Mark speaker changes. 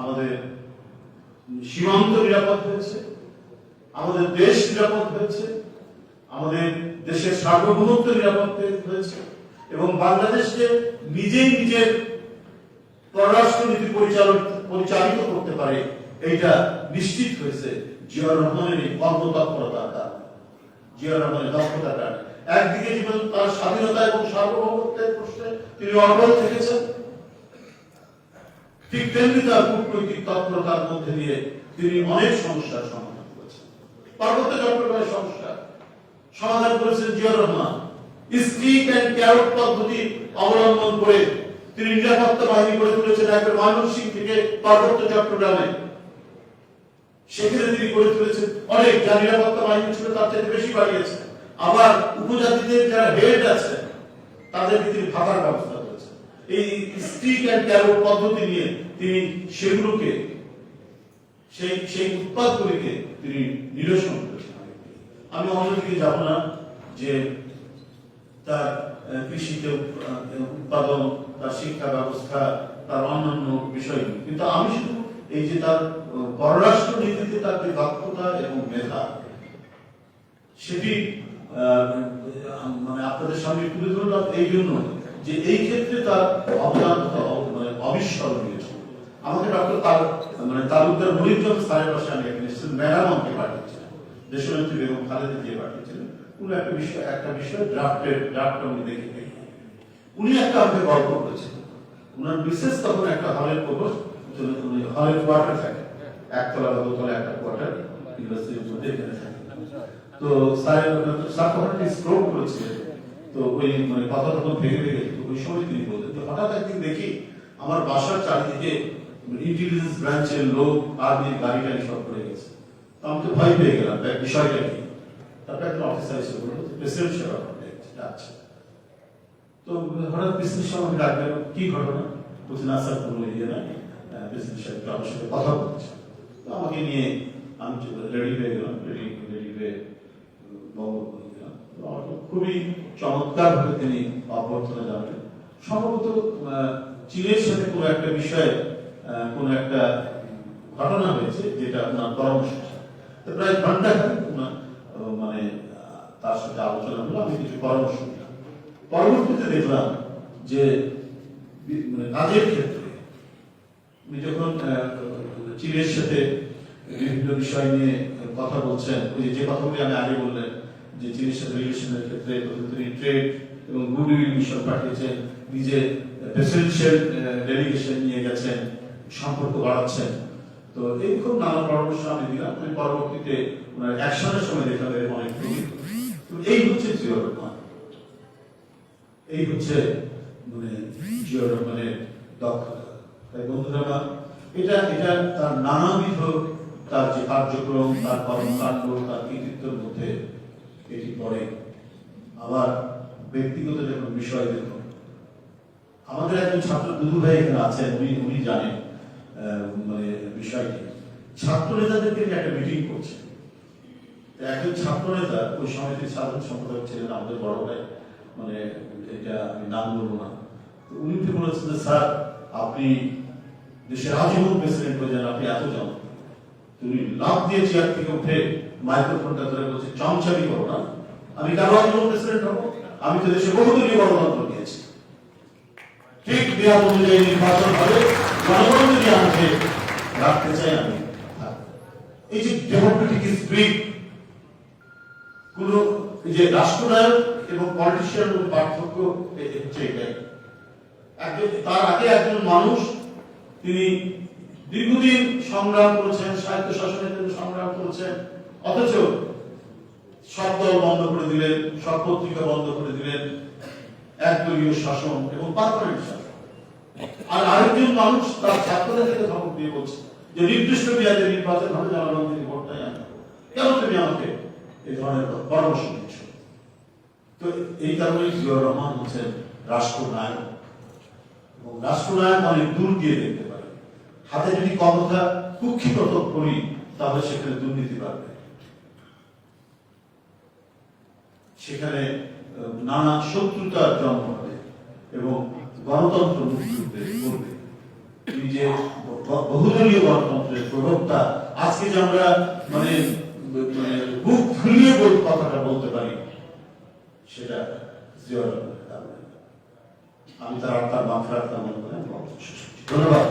Speaker 1: আমাদের সীমান্ত নিরাপদ হয়েছে, আমাদের দেশ নিরাপদ হয়েছে, আমাদের দেশের সার্বভৌমত্ব নিরাপদ হয়েছে এবং বাংলাদেশকে নিজেই নিজের পররাষ্ট্র নীতি পরিচালন, পরিচালিত করতে পারে, এইটা নিশ্চিত হয়েছে জিয়া রহমানের এই কর্মতৎপরতার কারণে। জিয়া রহমানের দক্ষতার কারণে। একদিকে যেমন তার স্বাধীনতা এবং সার্বভৌমত্বের প্রশ্নে তিনি অটল থেকেছেন ঠিক তেমনি তার কূটনৈতিক তৎপরতার মধ্যে দিয়ে তিনি অনেক সমস্যার সমাধান করেছেন। পার্বত্য চট্টগ্রামের সমস্যা সমাধান করেছেন রহমান। অ্যান্ড ক্যারট পদ্ধতি অবলম্বন করে তিনি নিরাপত্তা বাহিনী গড়ে তুলেছেন থেকে পার্বত্য চট্টগ্রামে। সেখানে তিনি গড়ে তুলেছেন অনেক, যা নিরাপত্তা বাহিনী ছিল তার বেশি বাড়িয়েছেন আবার উপজাতিদের যারা হেড আছে, তাদেরকে তিনি ভাতার ব্যবস্থা এই স্টিক অ্যান্ড ক্যারট পদ্ধতি নিয়ে তিনি সেগুলোকে, সেই সেই উৎপাদগুলিকে তিনি নিরসন করেছেন। আমি অন্যদিকে যাব না যে তার কৃষিতে উৎপাদন, তার শিক্ষা ব্যবস্থা, তার অন্যান্য বিষয়গুলো কিন্তু আমি শুধু এই যে তার পররাষ্ট্র নীতিতে তার যে দক্ষতা এবং মেধা, সেটি মানে আপনাদের সামনে তুলে ধরলাম এই জন্য যে এই ক্ষেত্রে তার অবদান অবিস্মরণীয়। ছিল। আমাকে ডক্টর তার মানে তালুকদার মনিরচন্দ স্যারের পাশে আমি এখানে এসেছিলাম ম্যাডাম পাঠিয়েছিলেন দেশনেত্রী বেগম খালেদা দিয়ে পাঠিয়েছিলেন উনি একটা বিষয় একটা বিষয় ড্রাফটের ড্রাফট উনি দেখে উনি একটা আমাকে গল্প করেছেন উনার বিশেষ তখন একটা হলের খবর উনি হলের কোয়ার্টার থাকে। একতলা বা দোতলা একটা কোয়ার্টার ইউনিভার্সিটির মধ্যে এখানে থাকে। তো স্যার স্যার স্ট্রোক করেছিলেন। তো ওই মানে কথা তখন ভেঙে ভেঙে যেত। ওই সময় তিনি বলতেন, তো হঠাৎ একদিন দেখি আমার বাসার চারিদিকে ইন্টেলিজেন্স ব্রাঞ্চের লোক আর্মি গাড়ি টাড়ি সব করে গেছে। তো আমি তো ভয় পেয়ে গেলাম বিষয়টা কি? তারপরে একজন অফিসার এসে বলল প্রেসিডেন্ট সেবা ডাকছে তো হঠাৎ প্রেসিডেন্ট সাহেব আমাকে ডাকলেন, কি ঘটনা? বলছে, না স্যার, কোনো ইয়ে নাই। প্রেসিডেন্ট সাহেব আমার সাথে কথা বলছে। তো আমাকে নিয়ে আমি রেডি হয়ে গেলাম রেডি রেডি হয়ে বঙ্গবন্ধু গেলাম তো আমাকে খুবই চমৎকার ভাবে তিনি অভ্যর্থনা জানালেন। সম্ভবত চীনের সাথে কোনো একটা বিষয়ে কোনো একটা ঘটনা হয়েছে যেটা ওনার পরামর্শ। প্রায় ঘণ্টা মানে তার সাথে আলোচনা হলো, আমি কিছু পরামর্শ দিলাম। পরবর্তীতে দেখলাম যে মানে কাজের ক্ষেত্রে উনি যখন চীনের সাথে বিভিন্ন বিষয় নিয়ে কথা বলছেন যে কথাগুলি আমি আগে বললেন যে চীনের সাথে রিলেশনের ক্ষেত্রে তিনি ট্রেড এবং গুডউইল মিশন পাঠিয়েছেন নিজে প্রেসিডেন্সিয়াল ডেলিগেশন নিয়ে গেছেন, সম্পর্ক বাড়াচ্ছেন। তো এই খুব নানা পরামর্শ আমি দিলাম, আমি পরবর্তীতে ওনার অ্যাকশনের সময় দেখলাম এরকম অনেক তো এই হচ্ছে জিও রহমান। এই হচ্ছে মানে জিও রহমানের দক্ষতা। তাই বন্ধুরা এটা এটা তার নানাবিধ তার যে কার্যক্রম, তার কর্মকাণ্ড, তার কৃতিত্বের মধ্যে এটি পড়ে আবার ব্যক্তিগত যখন বিষয় দেখুন আমাদের একজন ছাত্র দুদু ভাই এখানে আছেন, উনি উনি জানেন মানে বিষয়টি। ছাত্র নেতাদেরকে একটা মিটিং করছে। একজন ছাত্র নেতা ওই সমিতির সাধারণ সম্পাদক ছিলেন আমাদের বড় ভাই মানে এটা আমি নাম বলব না। তো উনি বলেছেন যে, স্যার, আপনি দেশের আজীবন প্রেসিডেন্ট হয়ে যান, আপনি এত জানেন তুমি লাভ দিয়ে চেয়ার থেকে উঠে মাইক্রোফোনটা ধরে বলছে, চমচামি করো না। আমি কেন আজীবন প্রেসিডেন্ট হব? আমি তো দেশে বহুদলীয় গণতন্ত্র দিয়েছি। ঠিক দেওয়া অনুযায়ী নির্বাচন হবে, জনগণ যদি আমাকে রাখতে চাই আমি এই যে ডেমোক্রেটিক কোন যে রাষ্ট্রনায়ক এবং পার্থক্য হচ্ছে এটাই। একজন তার আগে একজন মানুষ, তিনি দীর্ঘদিন সংগ্রাম করেছেন সাহিত্য শাসনের জন্য সংগ্রাম করেছেন, অথচ সব দল বন্ধ করে দিলেন, সব পত্রিকা বন্ধ করে দিলেন, একদলীয় শাসন এবং পারমানেন্ট শাসন। আর আরেকজন মানুষ তার ছাত্রদের থেকে ধমক দিয়ে বলছে যে, নির্দিষ্ট মেয়াদে নির্বাচন হবে জনগণ থেকে ভোটটাই আনবে। কেন তুমি আমাকে এই ধরনের পরামর্শ দিচ্ছ? তো এই কারণে জিয়াউর রহমান হচ্ছেন রাষ্ট্রনায়ক। এবং রাষ্ট্রনায়ক অনেক দূর দিয়ে দেখতে হাতে যদি ক্ষমতা কুক্ষিগত করি, তাহলে সেখানে দুর্নীতি বাড়বে। সেখানে নানা শত্রুতার জন্ম হবে এবং গণতন্ত্র বহুদলীয় গণতন্ত্রের আজকে যে আমরা মানে মানে বুক ফুলিয়ে কথাটা বলতে পারি, সেটা আমি তার আত্মার শেষ করছি। ধন্যবাদ।